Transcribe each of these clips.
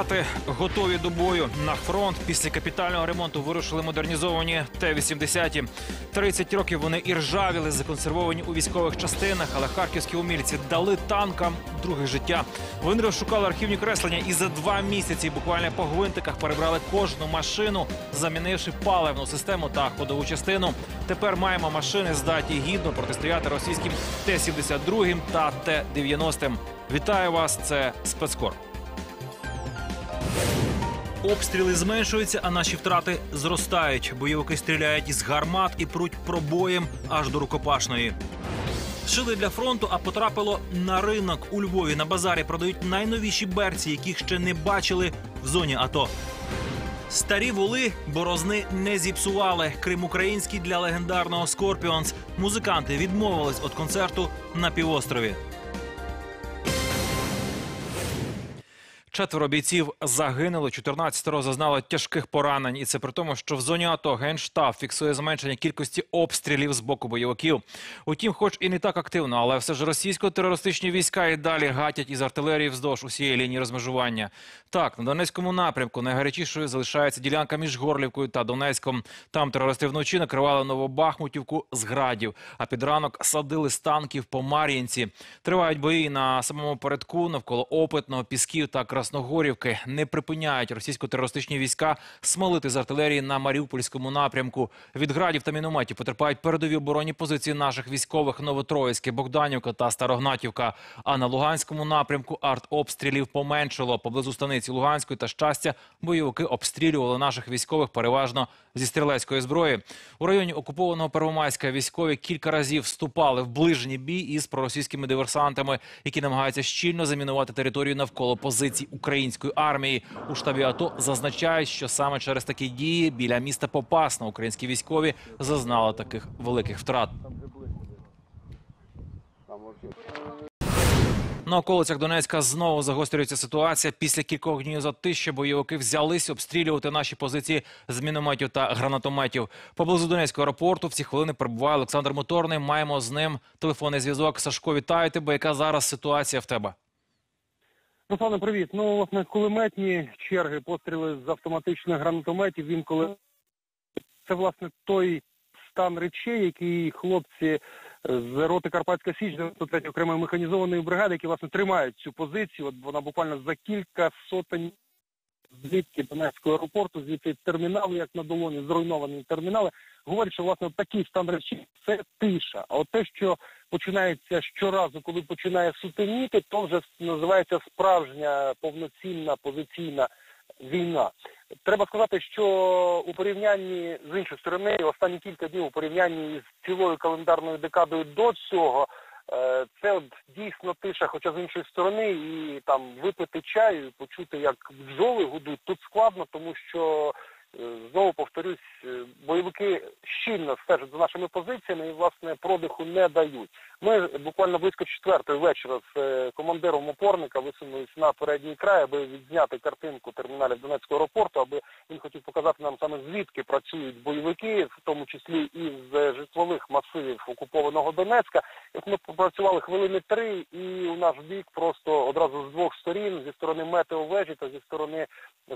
Булати готові до бою на фронт. Після капітального ремонту вирушили модернізовані Т-80. 30 років вони і ржавіли, законсервовані у військових частинах, але харківські умільці дали танкам друге життя. Вони розшукали архівні креслення і за два місяці буквально по гвинтиках перебрали кожну машину, замінивши паливну систему та ходову частину. Тепер маємо машини, здатні гідно протистояти російським Т-72 та Т-90. Вітаю вас! Це спецкор. Обстріли зменшуються, а наші втрати зростають. Бойовики стріляють із гармат і пруть пробоєм аж до рукопашної. Шили для фронту, а потрапило на ринок у Львові. На базарі продають найновіші берці, яких ще не бачили в зоні АТО. Старі воли борозни не зіпсували. Крим український для легендарного Скорпіонс. Музиканти відмовились від концерту на півострові. Четверо бійців загинули, 14 зазнали тяжких поранень. І це при тому, що в зоні АТО Генштаб фіксує зменшення кількості обстрілів з боку бойовиків. Утім, хоч і не так активно, але все ж російсько-терористичні війська і далі гатять із артилерії вздовж усієї лінії розмежування. Так, на Донецькому напрямку найгарячішою залишається ділянка між Горлівкою та Донецьком. Там терористи вночі накривали Новобахмутівку з градів, а під ранок садили з танків по Мар'їнці. Тривають бої на самому передку навколо Опитного, Пісків та Красногорівки. Не припиняють російсько-терористичні війська смолити з артилерії на Маріупольському напрямку. Від градів та мінометів потерпають передові оборонні позиції наших військових Новотроїцьке, Богданівка та Старогнатівка. А на Луганському напрямку артобстрілів поменшило. Поблизу станиці Луганської та щастя бойовики обстрілювали наших військових переважно зі стрілецької зброї. У районі окупованого Первомайська військові кілька разів вступали в ближній бій із проросійськими диверсантами, які намагаються щільно замінувати територію навколо позицій української армії. У штабі АТО зазначають, що саме через такі дії біля міста Попасна українські військові зазнали таких великих втрат. На околицях Донецька знову загострюється ситуація. Після кількох днів затища бойовики взялись обстрілювати наші позиції з мінометів та гранатометів. Поблизу Донецького аеропорту в ці хвилини перебуває Олександр Моторний. Маємо з ним телефонний зв'язок. Сашко, вітаю тебе. Яка зараз ситуація в тебе? Руслане, привіт. Ну, власне, кулеметні черги, постріли з автоматичних гранатометів, він коли це власне той стан речей, який хлопці з роти Карпатська Січ 93 окремої механізованої бригади, які власне тримають цю позицію. От вона буквально за кілька сотень звідки Донецького аеропорту, звідти термінали, як на долоні, зруйновані термінали, говорять, що власне такий стан речей це тиша. А от те, що починається щоразу, коли починає сутеніти, то вже називається справжня повноцінна позиційна війна. Треба сказати, що у порівнянні з іншою стороною, останні кілька днів у порівнянні з цілою календарною декадою до цього, е, це от дійсно тиша, хоча з іншої сторони, і там випити чаю, почути, як бджоли гудуть, тут складно, тому що знову повторюсь, е, бойовики щільно стежать за нашими позиціями і власне продиху не дають. Ми буквально близько четвертої вечора з е, командиром опорника висунулися на передній край, аби відзняти картинку терміналів Донецького аеропорту, аби він хотів показати нам саме звідки працюють бойовики, в тому числі із е, житлових масивів окупованого Донецька. Як ми попрацювали хвилини три, і у наш бік просто одразу з двох сторін, зі сторони метеовежі та зі сторони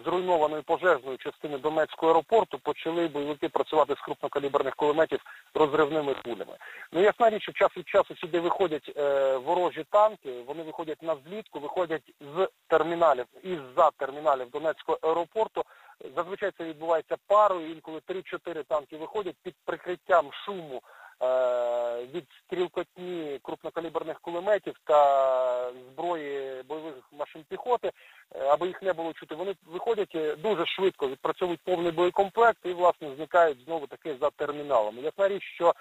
зруйнованої пожежної частини Донецького аеропорту, почали бойовики працювати з крупнокаліберних кулеметів розривними кулями. Ну ясна річ, що час від часу сюди виходять е, ворожі танки, вони виходять на злітку, виходять з терміналів із-за терміналів Донецького аеропорту. Зазвичай це відбувається парою, інколи 3-4 танки виходять під прикриттям шуму е, від стрілкотні крупнокаліберних кулеметів та зброї бойових машин піхоти, е, аби їх не було чути. Вони виходять е, дуже швидко, відпрацьовують повний боєкомплект і, власне, зникають знову таки за терміналами. Ясна річ, що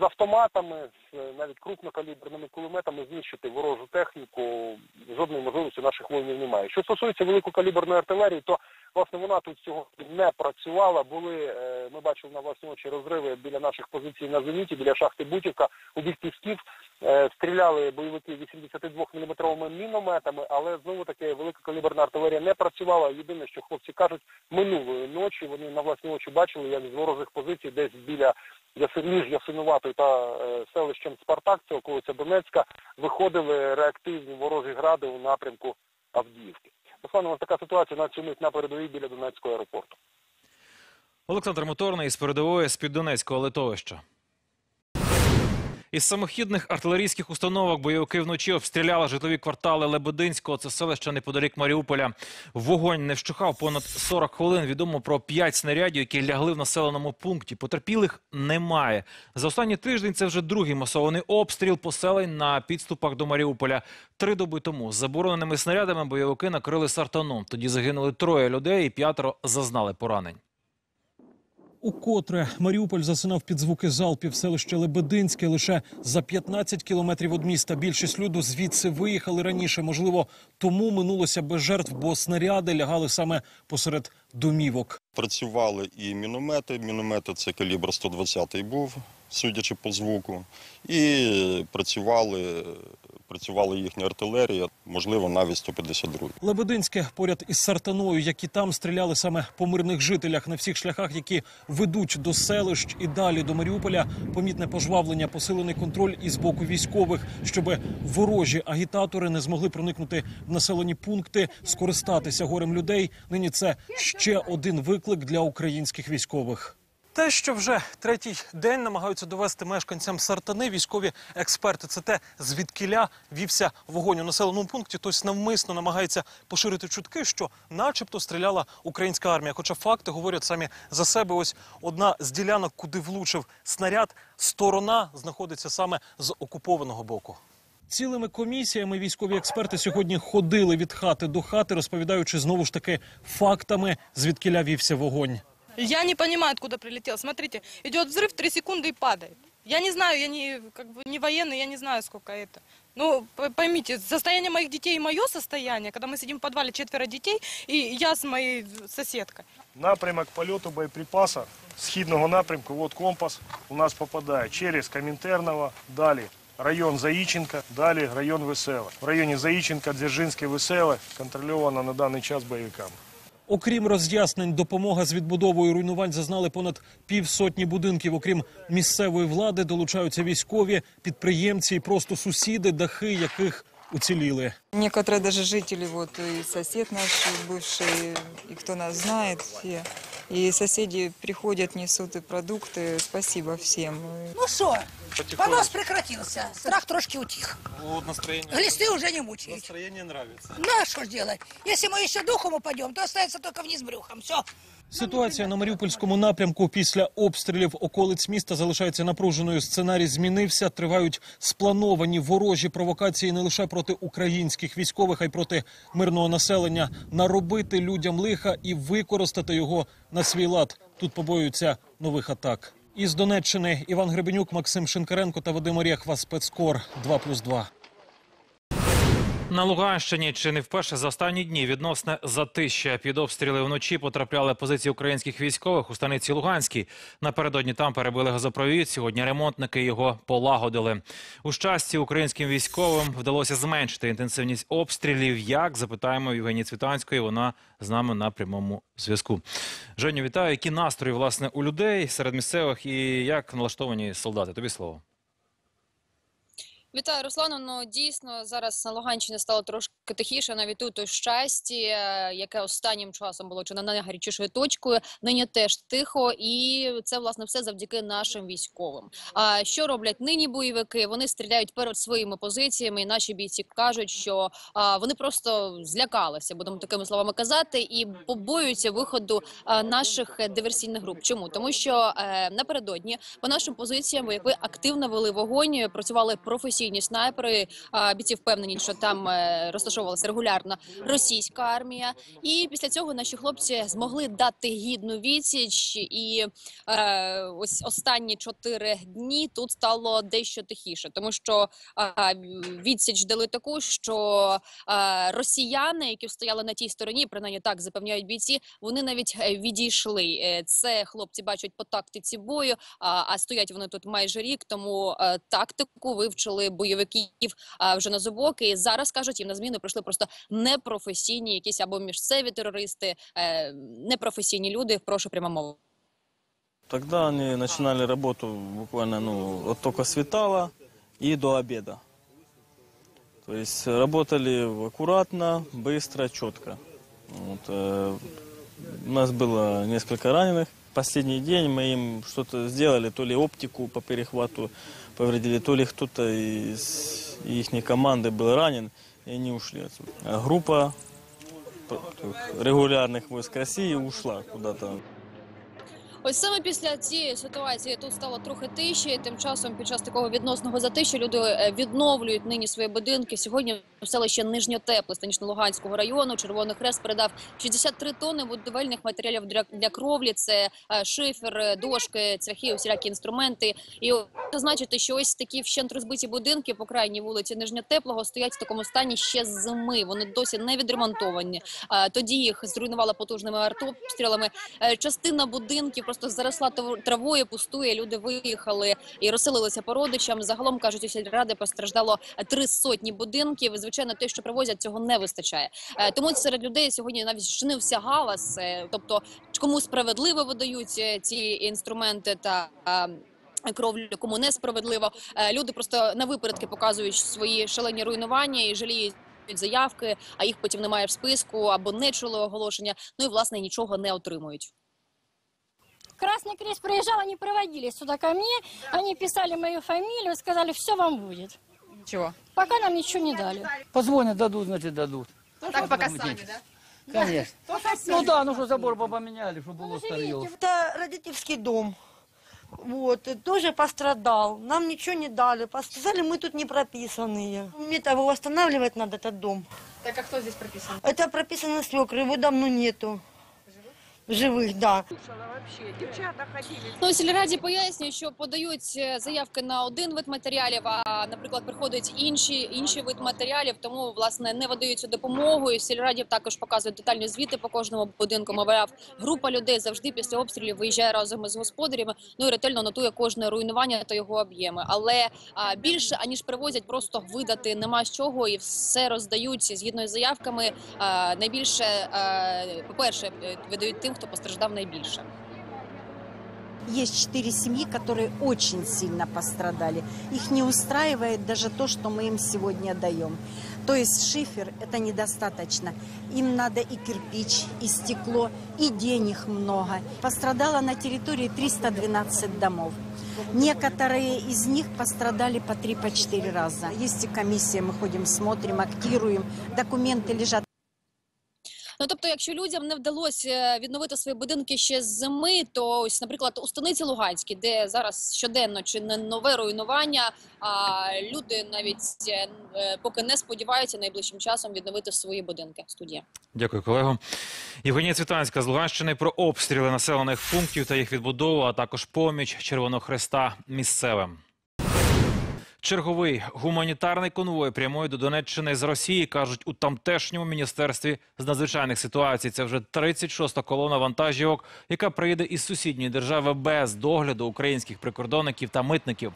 з автоматами, з е, навіть крупнокаліберними кулеметами знищити ворожу техніку жодної можливості наших воїнів немає. Що стосується великокаліберної артилерії, то власне вона тут сьогодні не працювала. Були ми бачили на власні очі розриви біля наших позицій на зеніті, біля шахти Бутівка у бік пісків. Е, Стріляли бойовики 82 мм мінометами, але знову таки великокаліберна артилерія не працювала. Єдине, що хлопці кажуть, минулої ночі вони на власні очі бачили, як з ворожих позицій десь біля між Ясинуватою та е, селищем Спартак, це околиця Донецька, виходили реактивні ворожі гради у напрямку Авдіївки. Руслан, така ситуація на цю на передовій біля Донецького аеропорту. Олександр Моторний із передової з-під Донецького литовища. Із самохідних артилерійських установок бойовики вночі обстріляли житлові квартали Лебединського. Це селище неподалік Маріуполя. Вогонь не вщухав понад 40 хвилин. Відомо про 5 снарядів, які лягли в населеному пункті. Потерпілих немає. За останній тиждень це вже другий масований обстріл поселень на підступах до Маріуполя. Три доби тому з забороненими снарядами бойовики накрили сартаном. Тоді загинули троє людей і п'ятеро зазнали поранень. Укотре Маріуполь засинав під звуки залпів селище Лебединське лише за 15 кілометрів від міста. Більшість люду звідси виїхали раніше. Можливо, тому минулося без жертв, бо снаряди лягали саме посеред домівок. Працювали і міномети. Міномети це калібр 120 був, судячи по звуку. І працювали, працювала їхня артилерія, можливо, навіть 152. Лебединське поряд із Сартаною, які там стріляли саме по мирних жителях на всіх шляхах, які ведуть до селищ і далі до Маріуполя. Помітне пожвавлення, посилений контроль із боку військових, щоб ворожі агітатори не змогли проникнути в населені пункти, скористатися горем людей. Нині це ще один виклик для українських військових. Те, що вже третій день намагаються довести мешканцям Сартани, військові експерти, це те, звідкиля вівся вогонь у населеному пункті. Хтось навмисно намагається поширити чутки, що, начебто, стріляла українська армія. Хоча факти говорять самі за себе. Ось одна з ділянок, куди влучив снаряд, сторона знаходиться саме з окупованого боку. Цілими комісіями військові експерти сьогодні ходили від хати до хати, розповідаючи знову ж таки фактами, звідкиля вівся вогонь. Я не понимаю, откуда прилетел. Смотрите, идет взрыв, три секунды и падает. Я не знаю, я не, как бы, не военный, я не знаю, сколько это. Ну, п- поймите, состояние моих детей и мое состояние, когда мы сидим в подвале четверо детей, и я с моей соседкой. Напрямок польоту боєприпаса східного напрямку, от компас у нас попадає через Комінтерново, далі район Заїченка, далі район Веселе. В районі Заїченка, Дзержинське, Веселе контрольовано на даний час бойовиками. Окрім роз'яснень, допомога з відбудовою руйнувань зазнали понад півсотні будинків. Окрім місцевої влади, долучаються військові, підприємці і просто сусіди, дахи яких уціліли. Некоторые даже жители, вот и сосед наш бывший, и кто нас знает, все. И соседи приходят, несут и продукты. Спасибо всем. Ну что, понос прекратился, страх трошки утих. Глисты уже не мучают. Настроение нравится. Ну а что ж делать? Если мы еще духом упадем, то остается только вниз брюхом. Все. Ситуація на Маріупольському напрямку після обстрілів околиць міста залишається напруженою. Сценарій змінився. Тривають сплановані ворожі провокації не лише проти українських військових, а й проти мирного населення. Наробити людям лиха і використати його на свій лад. Тут побоюються нових атак. Із Донеччини Іван Гребенюк, Максим Шинкаренко та Вадим Орєхва. Спецкор 2+,2. На Луганщині чи не вперше за останні дні відносне затища під обстріли вночі потрапляли позиції українських військових у станиці Луганській. Напередодні там перебили газопровід. Сьогодні ремонтники його полагодили. У щасті українським військовим вдалося зменшити інтенсивність обстрілів. Як запитаємо в Цвітанської? Вона з нами на прямому зв'язку. Женю, вітаю. Які настрої власне у людей серед місцевих і як налаштовані солдати? Тобі слово. Вітаю, Руслану. Ну дійсно зараз на Луганщині стало трошки тихіше, навіть тут у щасті, е, яке останнім часом було чи не найгарячішою точкою. Нині теж тихо, і це власне все завдяки нашим військовим. А що роблять нині бойовики? Вони стріляють перед своїми позиціями. І наші бійці кажуть, що а, вони просто злякалися, будемо такими словами казати, і побоюються виходу а, наших диверсійних груп. Чому тому, що е, напередодні по нашим позиціям бойовики активно вели вогонь, працювали професійні снайпери. Бійці впевнені, що там розташовувалася регулярно російська армія. І після цього наші хлопці змогли дати гідну відсіч. І ось останні чотири дні тут стало дещо тихіше, тому що відсіч дали таку, що росіяни, які стояли на тій стороні, принаймні так запевняють бійці, вони навіть відійшли. Це хлопці бачать по тактиці бою, а, стоять вони тут майже рік. Тому тактику вивчили бойовиків а, вже на зубок. І зараз кажуть, їм на зміну прийшли просто непрофесійні, якісь або місцеві терористи, е, непрофесійні люди. Прошу прямо мову. Тогда они начинали работу буквально ну, от только светала и до обеда. То есть работали аккуратно, быстро, четко. Вот, э, у нас было несколько раненых. Последний день мы им что-то сделали, то ли оптику по перехвату повредили, то ли кто-то из их команды был ранен, и они ушли отсюда. А группа п- регулярных войск России ушла куда-то Ось саме після цієї ситуації тут стало трохи тиші. Тим часом, під час такого відносного затиші, люди е, відновлюють нині свої будинки. Сьогодні в селищі Нижньотепле Станично-Луганського району Червоний Хрест передав 63 тонни будівельних матеріалів для, кровлі. Це е, шифер, е, дошки, цвяхи, усілякі інструменти. І зазначити, що ось такі вщент розбиті будинки по крайній вулиці Нижньотеплого стоять в такому стані ще з зими. Вони досі не відремонтовані. Тоді їх зруйнували потужними артобстрілами. Е, Частина будинків просто заросла травою, пустує. Люди виїхали і розселилися по родичам. Загалом кажуть, у сільради постраждало три сотні будинків. Звичайно, те, що привозять, цього не вистачає. Е, Тому серед людей сьогодні навіть чинився галас. е, Тобто, кому справедливо видають е, ці інструменти та. Кровлю, кому несправедливо. Люди просто на випередки показують свої шалені руйнування і жаліють заявки, а їх потім немає в списку або не чули оголошення. Ну і власне нічого не отримують. Красный Крест приезжал, они проводили сюда ко мне, они писали мою фамилию, сказали, все вам будет. Чего? Пока нам ничего не дали. Позвонят, дадут, значит, дадут. Так пока сами, да? Конечно. Ну да, ну что забор поменяли, чтобы было старье. Это родительский дом. Вот, и тоже пострадал. Нам ничего не дали. Сказали, мы тут не прописанные. Мне того восстанавливать надо, этот дом. Так а кто здесь прописан? Это прописано свекры, его давно нету. Живых, да. Ну, сільраді пояснюють, що подають е, заявки на один вид матеріалів, а, наприклад, приходять інші, інший вид матеріалів, тому, власне, не видають цю допомогу. І в сільраді також показують детальні звіти по кожному будинку. Мовляв, група людей завжди після обстрілів виїжджає разом із господарями, ну і ретельно нотує кожне руйнування та його об'єми. Але а, більше, аніж привозять, просто видати нема з чого, і все роздають згідно з заявками. А, найбільше, по-перше, е, видають тим, хто постраждав найбільше. Есть четыре семьи, которые очень сильно пострадали. Их не устраивает даже то, что мы им сегодня даем. То есть шифер – это недостаточно. Им надо и кирпич, и стекло, и денег много. Пострадало на территории 312 домов. Некоторые из них пострадали по 3-4 раза. Есть и комиссия, мы ходим, смотрим, актируем. Документы лежат. Ну тобто, якщо людям не вдалося відновити свої будинки ще з зими, то ось, наприклад, у станиці Луганській, де зараз щоденно чи не нове руйнування, а люди навіть е, е, поки не сподіваються найближчим часом відновити свої будинки. Студія. Дякую, колего. Євгенія Цвітанська з Луганщини про обстріли населених пунктів та їх відбудову, а також поміч Червоного Хреста місцевим. Черговий гуманітарний конвой прямує до Донеччини з Росії, кажуть у тамтешньому міністерстві з надзвичайних ситуацій. Це вже 36-та колона вантажівок, яка приїде із сусідньої держави без догляду українських прикордонників та митників.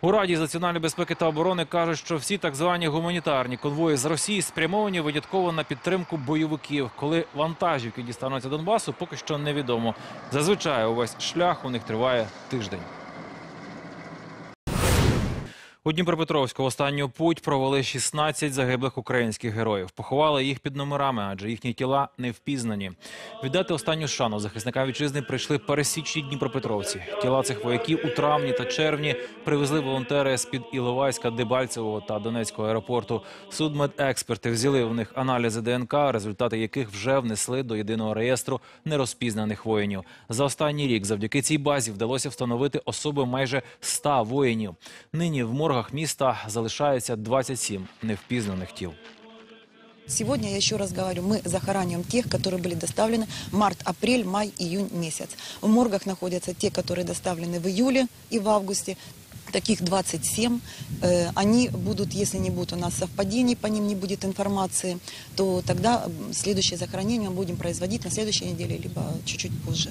У Раді з національної безпеки та оборони кажуть, що всі так звані гуманітарні конвої з Росії спрямовані винятково на підтримку бойовиків. Коли вантажівки дістануться Донбасу, поки що невідомо. Зазвичай увесь шлях у них триває тиждень. У Дніпропетровську останню путь провели 16 загиблих українських героїв. Поховали їх під номерами, адже їхні тіла не впізнані. Віддати останню шану захисникам вітчизни прийшли пересічні дніпропетровці. Тіла цих вояків у травні та червні привезли волонтери з під Іловайська, Дебальцевого та Донецького аеропорту. Судмедексперти взяли в них аналізи ДНК, результати яких вже внесли до єдиного реєстру нерозпізнаних воїнів. За останній рік завдяки цій базі вдалося встановити особи майже 100 воїнів. Нині в моргах міста залишається 27 невпізнаних тіл. Сегодня, я еще раз говорю, мы захораниваем тех, которые были доставлены март, апрель, май, июнь месяц. В моргах находятся те, которые доставлены в июле и в августе. Таких 27. Э, Они будут, если не будет у нас совпадений, по ним не будет информации, то тогда м, следующее захоронение мы будем производить на следующей неделе, либо чуть-чуть позже.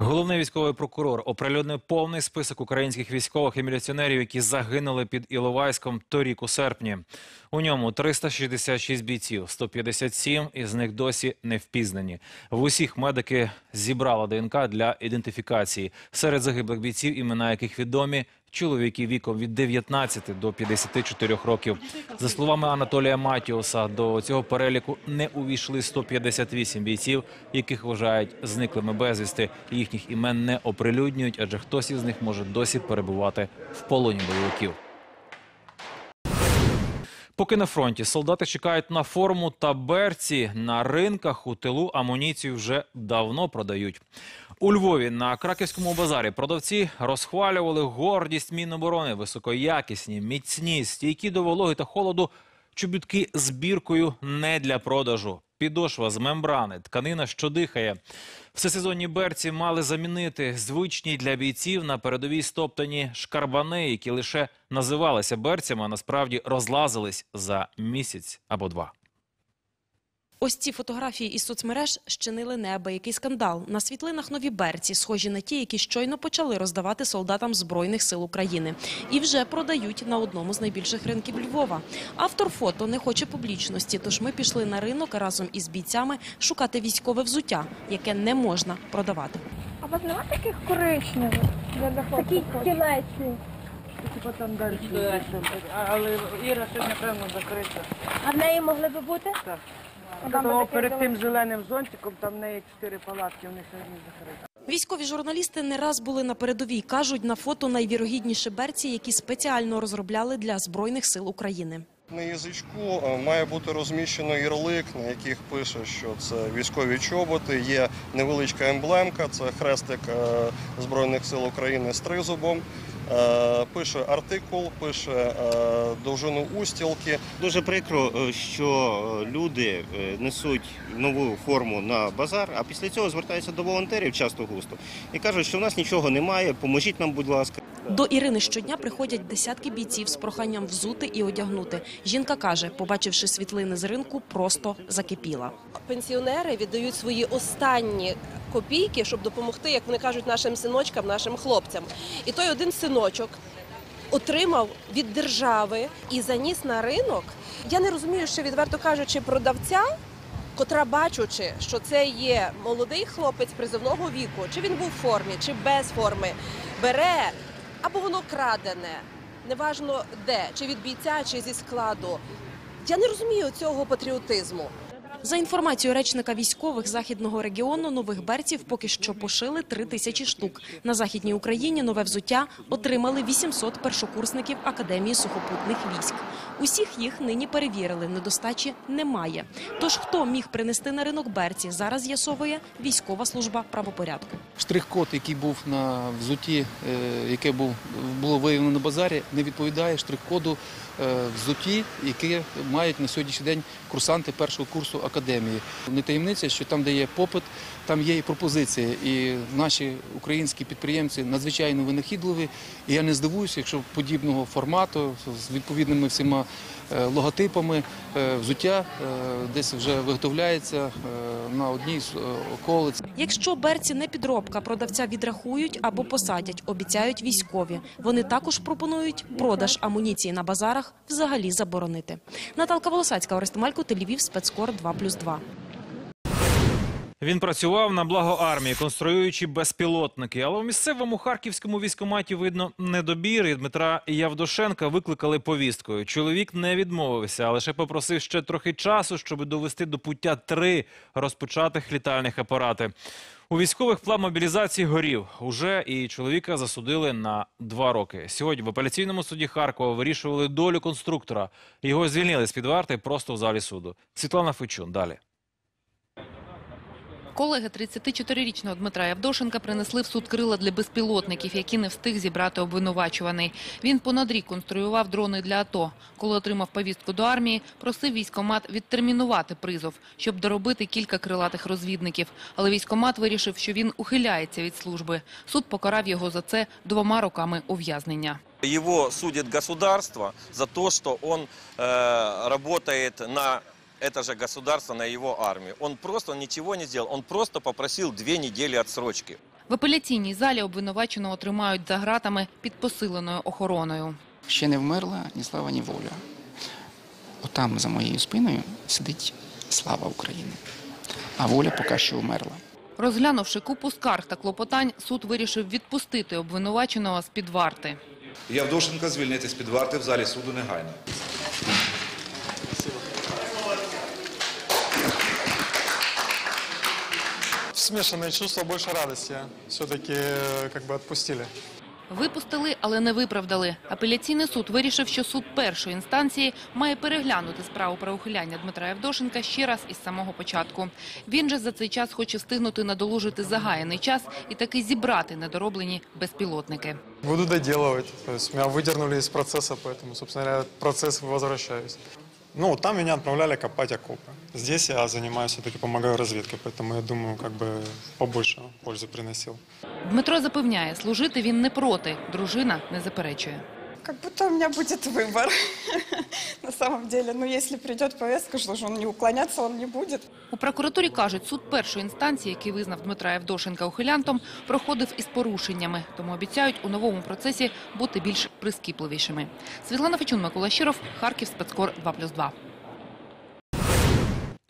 Головний військовий прокурор оприлюднив повний список українських військових і міліціонерів, які загинули під Іловайськом торік у серпні. У ньому 366 бійців, 157 із них досі не впізнані. В усіх медики зібрали ДНК для ідентифікації. Серед загиблих бійців, імена яких відомі чоловіки віком від 19 до 54 років. За словами Анатолія Матіоса, до цього переліку не увійшли 158 бійців, яких вважають зниклими безвісти. Їхніх імен не оприлюднюють, адже хтось із них може досі перебувати в полоні бойовиків. Поки на фронті солдати чекають на форму та берці, на ринках у тилу амуніцію вже давно продають. У Львові на краківському базарі продавці розхвалювали гордість Міноборони, високоякісні, міцні, стійкі до вологи та холоду, чобітки з біркою не для продажу. Підошва з мембрани, тканина, що дихає. Всесезонні берці мали замінити звичні для бійців на передовій стоптані шкарбани, які лише називалися берцями, а насправді розлазились за місяць або два. Ось ці фотографії із соцмереж щинили неабиякий скандал. На світлинах нові берці, схожі на ті, які щойно почали роздавати солдатам Збройних сил України. І вже продають на одному з найбільших ринків Львова. Автор фото не хоче публічності, тож ми пішли на ринок разом із бійцями шукати військове взуття, яке не можна продавати. А у вас нема таких коричневих? Такі кілечні. Типа там далі. Але Іра сьогодні, напевно, закрита. А в неї могли би бути? Так. Тому перед тим зеленим зонтиком там в неї чотири палатки, вони сьогодні закриті. Військові журналісти не раз були на передовій. Кажуть, на фото найвірогідніші берці, які спеціально розробляли для Збройних сил України. На язичку е, має бути розміщено ярлик, на яких пише, що це військові чоботи. Є невеличка емблемка, це хрестик е, Збройних сил України з тризубом. Е, Пише артикул, пише е, довжину устілки. Дуже прикро, е, що люди несуть нову форму на базар, а після цього звертаються до волонтерів часто густо і кажуть, що в нас нічого немає, поможіть нам, будь ласка. До Ірини щодня приходять десятки бійців з проханням взути і одягнути. Жінка каже, побачивши світлини з ринку, просто закипіла. пенсіонери віддають свої останні копійки, щоб допомогти, як вони кажуть, нашим синочкам, нашим хлопцям. І той один синочок отримав від держави і заніс на ринок. Я не розумію, ще відверто кажучи, продавця. Котра бачучи, що це є молодий хлопець призовного віку, чи він був в формі, чи без форми, бере або воно крадене, неважно де, чи від бійця, чи зі складу. Я не розумію цього патріотизму. За інформацією речника військових західного регіону, нових берців поки що пошили три тисячі штук. На західній Україні нове взуття отримали 800 першокурсників Академії сухопутних військ. Усіх їх нині перевірили. Недостачі немає. Тож хто міг принести на ринок берці, зараз з'ясовує військова служба правопорядку. Штрих-код, який був на взутті, е, яке було виявлено на базарі, не відповідає штрих-коду е, взутті, які мають на сьогоднішній день курсанти першого курсу академії. Не таємниця, що там, де є попит, там є і пропозиції. І наші українські підприємці надзвичайно винахідливі. І я не здивуюся, якщо подібного формату з відповідними всіма е, логотипами е, взуття десь вже виготовляється на одній з околиць. Якщо берці не підробка, продавця відрахують або посадять, обіцяють військові. Вони також пропонують продаж амуніції на базарах взагалі заборонити. Наталка Волосацька, Орест Малько, Тель-Львів, спецкор 2+,2. Він працював на благо армії, конструюючи безпілотники. Але в місцевому харківському військкоматі видно недобір. І Дмитра Явдошенка викликали повісткою. Чоловік не відмовився, а лише попросив ще трохи часу, щоб довести до пуття три розпочатих літальних апарати. У військових план мобілізації горів. Уже і чоловіка засудили на два роки. Сьогодні в апеляційному суді Харкова вирішували долю конструктора. Його звільнили з під варти просто в залі суду. Світлана Фечун. Далі. Колеги 34-річного Дмитра Явдошенка принесли в суд крила для безпілотників, які не встиг зібрати обвинувачуваний. Він понад рік конструював дрони для АТО. Коли отримав повістку до армії, просив військкомат відтермінувати призов, щоб доробити кілька крилатих розвідників. Але військкомат вирішив, що він ухиляється від служби. Суд покарав його за це двома роками ув'язнення. Его судит государство за то, что он э, на это же государство, на его армию. Он просто ничего не сделал, он просто попросил две недели отсрочки. В апеляційній залі обвинуваченого тримають за ґратами під посиленою охороною. Ще не вмерла ні слава, ні воля. Отам за моєю спиною сидить слава України, а воля поки що вмерла. Розглянувши купу скарг та клопотань, суд вирішив відпустити обвинуваченого з-під варти. Явдошенка звільнити з-під варти в залі суду негайно. Смешанные чувства, больше радости. Все-таки как бы отпустили. Випустили, але не виправдали. Апеляційний суд вирішив, що суд першої інстанції має переглянути справу про ухиляння Дмитра Євдошенка ще раз із самого початку. Він же за цей час хоче встигнути надолужити загаяний час і таки зібрати недороблені безпілотники. Буду доделывать. То есть меня выдернули из процесса, поэтому, собственно говоря, в процесс возвращаюсь. Ну, там меня отправляли копать окопы. Здесь я занимаюсь, все-таки помогаю разведке, поэтому я думаю, как бы побольше пользы приносил. Дмитро запевняє, служити він не проти, дружина не заперечує. Как будто у меня будет выбор. На самом деле, ну если придет повестка, что же он не уклоняться он не будет. У прокуратурі кажуть, суд першої інстанції, який визнав Дмитра Євдошенка ухилянтом, проходив із порушеннями, тому обіцяють у новому процесі бути більш прискіпливішими. Світлана Фечун, Микола Щиров, Харків, спецкор 2+,2.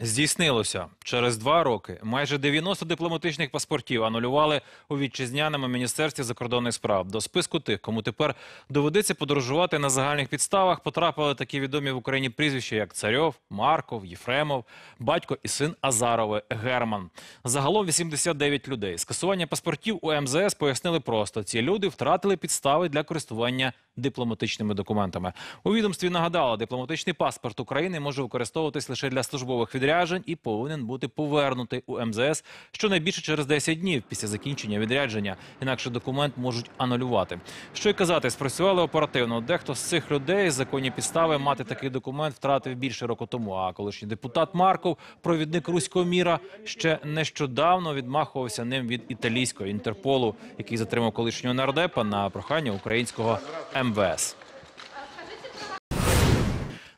Здійснилося. Через два роки майже 90 дипломатичних паспортів анулювали у вітчизняному міністерстві закордонних справ. До списку тих, кому тепер доведеться подорожувати на загальних підставах, потрапили такі відомі в Україні прізвища, як Царьов, Марков, Єфремов, батько і син Азарови Герман. Загалом 89 людей. Скасування паспортів у МЗС пояснили просто: ці люди втратили підстави для користування дипломатичними документами. У відомстві нагадали, дипломатичний паспорт України може використовуватись лише для службових відряджень і повинен бути повернутий у МЗС щонайбільше через 10 днів після закінчення відрядження. Інакше документ можуть анулювати. Що й казати, спрацювали оперативно. Дехто з цих людей законні підстави мати такий документ втратив більше року тому. А колишній депутат Марков, провідник руського міра, ще нещодавно відмахувався ним від італійського інтерполу, який затримав колишнього нардепа на прохання українського МВС.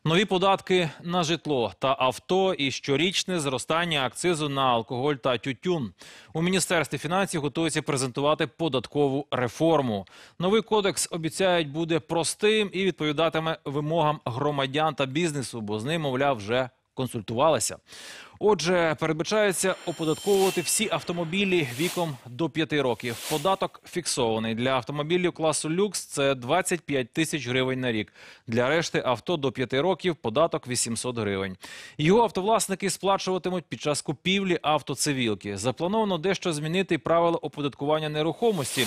Нові податки на житло та авто і щорічне зростання акцизу на алкоголь та тютюн. У міністерстві фінансів готуються презентувати податкову реформу. Новий кодекс обіцяють буде простим і відповідатиме вимогам громадян та бізнесу, бо з ним, мовляв, вже консультувалися. Отже, передбачається оподатковувати всі автомобілі віком до 5 років. Податок фіксований для автомобілів класу люкс це 25 тисяч гривень на рік. Для решти авто до 5 років податок 800 гривень. Його автовласники сплачуватимуть під час купівлі автоцивілки. Заплановано дещо змінити правила оподаткування нерухомості.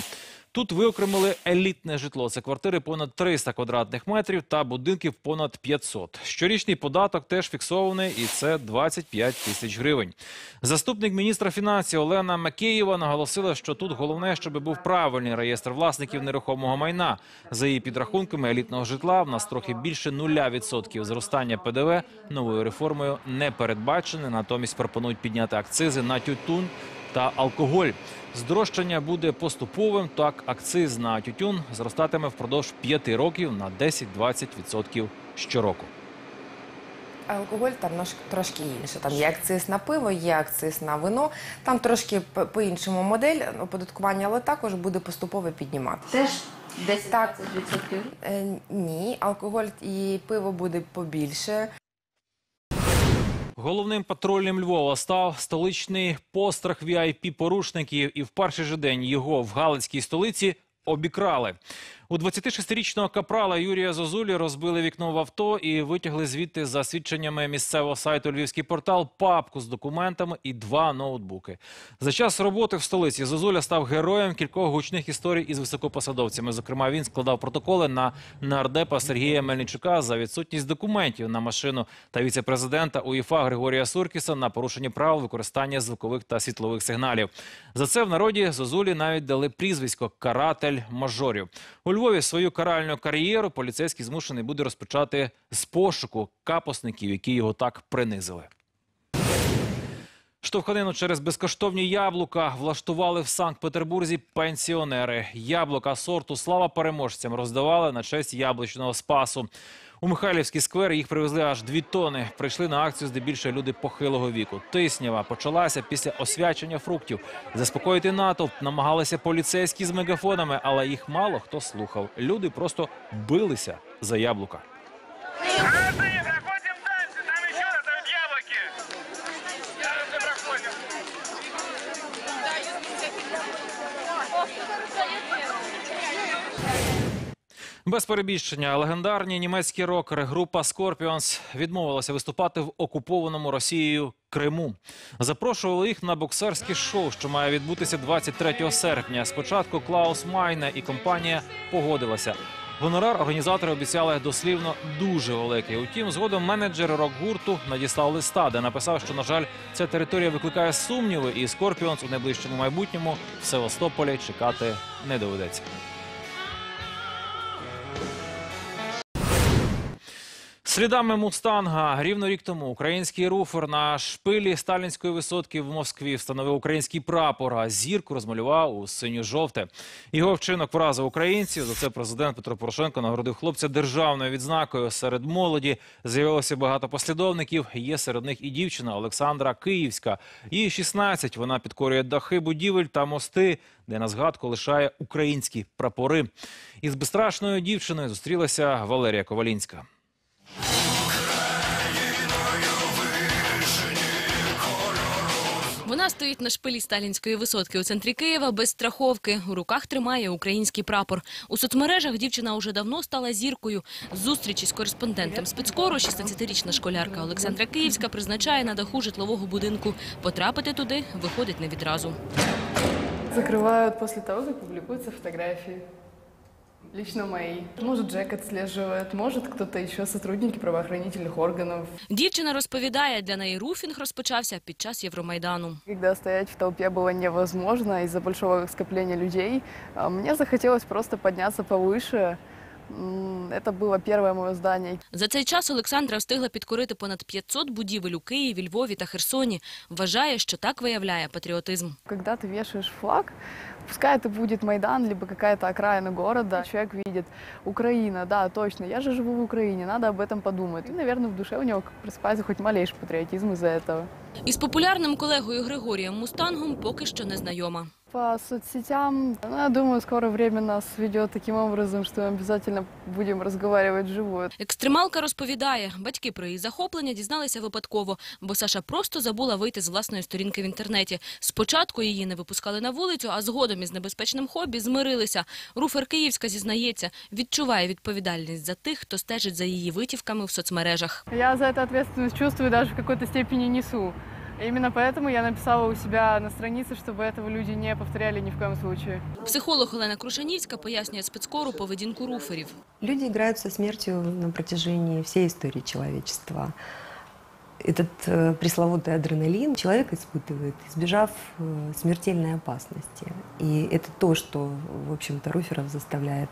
Тут виокремили елітне житло. Це квартири понад 300 квадратних метрів та будинків понад 500. Щорічний податок теж фіксований, і це 25 тисяч гривень. Заступник міністра фінансів Олена Макеєва наголосила, що тут головне, щоб був правильний реєстр власників нерухомого майна. За її підрахунками елітного житла в нас трохи більше нуля відсотків зростання ПДВ новою реформою не передбачене. Натомість пропонують підняти акцизи на тютюн та алкоголь. Здорожчання буде поступовим. Так, акциз на тютюн зростатиме впродовж 5 років на 10-20% щороку. Алкоголь там трошки інше. Там є акциз на пиво, є акциз на вино. Там трошки по-іншому модель оподаткування, але також буде поступово підніматися. Теж 10-20%? Е, ні, алкоголь і пиво буде побільше. Головним патрульним Львова став столичний пострах vip порушників, і в перший же день його в Галицькій столиці обікрали. У 26-річного капрала Юрія Зозулі розбили вікно в авто і витягли звідти за свідченнями місцевого сайту Львівський портал папку з документами і два ноутбуки. За час роботи в столиці Зозуля став героєм кількох гучних історій із високопосадовцями. Зокрема, він складав протоколи на нардепа Сергія Мельничука за відсутність документів на машину та віце-президента УЄФА Григорія Суркіса на порушення правил використання звукових та світлових сигналів. За це в народі Зозулі навіть дали прізвисько каратель мажорів. У Львові свою каральну кар'єру поліцейський змушений буде розпочати з пошуку капосників, які його так принизили. Штовханину через безкоштовні яблука влаштували в Санкт-Петербурзі пенсіонери. Яблука сорту слава переможцям роздавали на честь яблучного спасу. У Михайлівський сквер їх привезли аж дві тони. Прийшли на акцію здебільшого люди похилого віку. Тиснява почалася після освячення фруктів. Заспокоїти натовп намагалися поліцейські з мегафонами, але їх мало хто слухав. Люди просто билися за яблука. Без перебільшення легендарні німецькі рокери група Scorpions відмовилася виступати в окупованому Росією Криму. Запрошували їх на боксерське шоу, що має відбутися 23 серпня. Спочатку Клаус Майне і компанія погодилася. Гонорар організатори обіцяли дослівно дуже великий. Утім, згодом менеджер рок-гурту надіслав листа, де написав, що на жаль, ця територія викликає сумніви, і Scorpions у найближчому майбутньому в Севастополі чекати не доведеться. Слідами Мустанга рівно рік тому український руфер на шпилі сталінської висотки в Москві встановив український прапор, а зірку розмалював у синьо-жовте. Його вчинок вразив українців. За це президент Петро Порошенко нагородив хлопця державною відзнакою. Серед молоді з'явилося багато послідовників. Є серед них і дівчина Олександра Київська. Їй 16. Вона підкорює дахи будівель та мости, де на згадку лишає українські прапори. Із безстрашною дівчиною зустрілася Валерія Ковалінська. Вона стоїть на шпилі сталінської висотки у центрі Києва без страховки. У руках тримає український прапор. У соцмережах дівчина уже давно стала зіркою. Зустрічі з кореспондентом спецкору 16-річна школярка Олександра Київська призначає на даху житлового будинку. Потрапити туди виходить не відразу. Закрывают после того, как публикуются фотографии. Лично мои. Может, Джек отслеживает, может, кто-то еще, сотрудники правоохранительных органов. Дівчина розповідає, для неї руфінг розпочався під час Євромайдану. Когда стоять в толпе было невозможно из-за большого скопления людей, а мне захотелось просто подняться повыше. М, Это было первое мое здание. За цей час Олександра встигла підкорити понад 500 будівель у Києві, Львові та Херсоні. Вважає, що так виявляє патріотизм. Когда ты вешаешь флаг, пускай это будет Майдан, либо какая-то окраина города, человек видит Украина, да, точно, я же живу в Украине, надо об этом подумать. И, наверное, в душе у него просыпается хоть малейший патриотизм из-за этого. Із популярним колегою Григорієм Мустангом поки що не знайома. По соцсетям, ну, я думаю, скоро время нас ведет таким образом, что мы обязательно будем разговаривать вживую. Екстремалка розповідає, батьки про її захоплення дізналися випадково, бо Саша просто забула вийти з власної сторінки в інтернеті. Спочатку її не випускали на вулицю, а згодом із небезпечним хобі змирилися. Руфер Київська зізнається, відчуває відповідальність за тих, хто стежить за її витівками в соцмережах. Я за это ответственность чувствую, даже в какой-то степени несу. И Именно поэтому я написала у себя на странице, чтобы этого люди не повторяли ни в коем случае. Психолог Олена Крушанівська пояснює спецкору поведінку руферів. Люди играют со смертью на протяжении всей истории человечества. Этот э, пресловутый адреналин человек испытывает, избежав э, смертельной опасности. И это то, что, в общем-то, руферов заставляет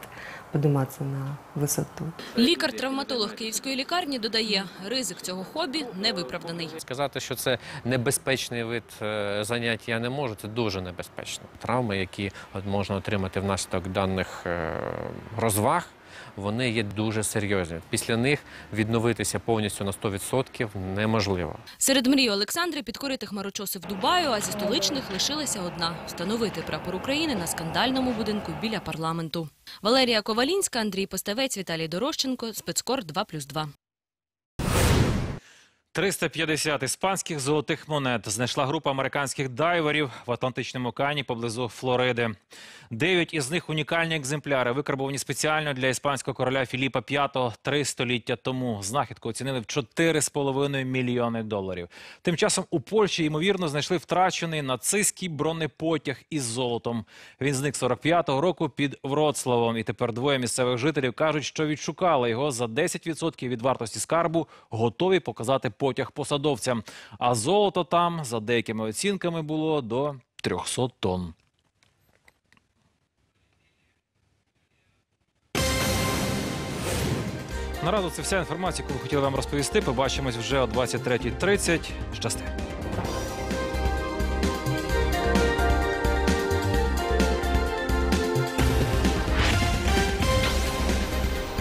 подниматься на висоту. Лікар-травматолог Київської лікарні додає, ризик цього хобі невиправданий. Сказати, що це небезпечний вид е, занять я не можу. Це дуже небезпечно. Травми, які от можна отримати внаслідок даних е, розваг, вони є дуже серйозні. Після них відновитися повністю на 100% неможливо. Серед мрій Олександри підкорити хмарочоси в Дубаю, а зі столичних лишилася одна – встановити прапор України на скандальному будинку біля парламенту. Валерія Ковалінська, Андрій Поставець, Віталій Дорощенко, Спецкор 2+,2. 350 іспанських золотих монет знайшла група американських дайверів в Атлантичному океані поблизу Флориди. Дев'ять із них унікальні екземпляри, викарбовані спеціально для іспанського короля Філіпа V три століття тому. Знахідку оцінили в 4,5 мільйони доларів. Тим часом у Польщі, ймовірно, знайшли втрачений нацистський бронепотяг із золотом. Він зник 45-го року під Вроцлавом. І тепер двоє місцевих жителів кажуть, що відшукали його за 10% від вартості скарбу, готові показати потяг посадовцям. А золото там, за деякими оцінками, було до 300 тонн. Наразі це вся інформація, яку хотіли вам розповісти. Побачимось вже о 23.30. Щасти.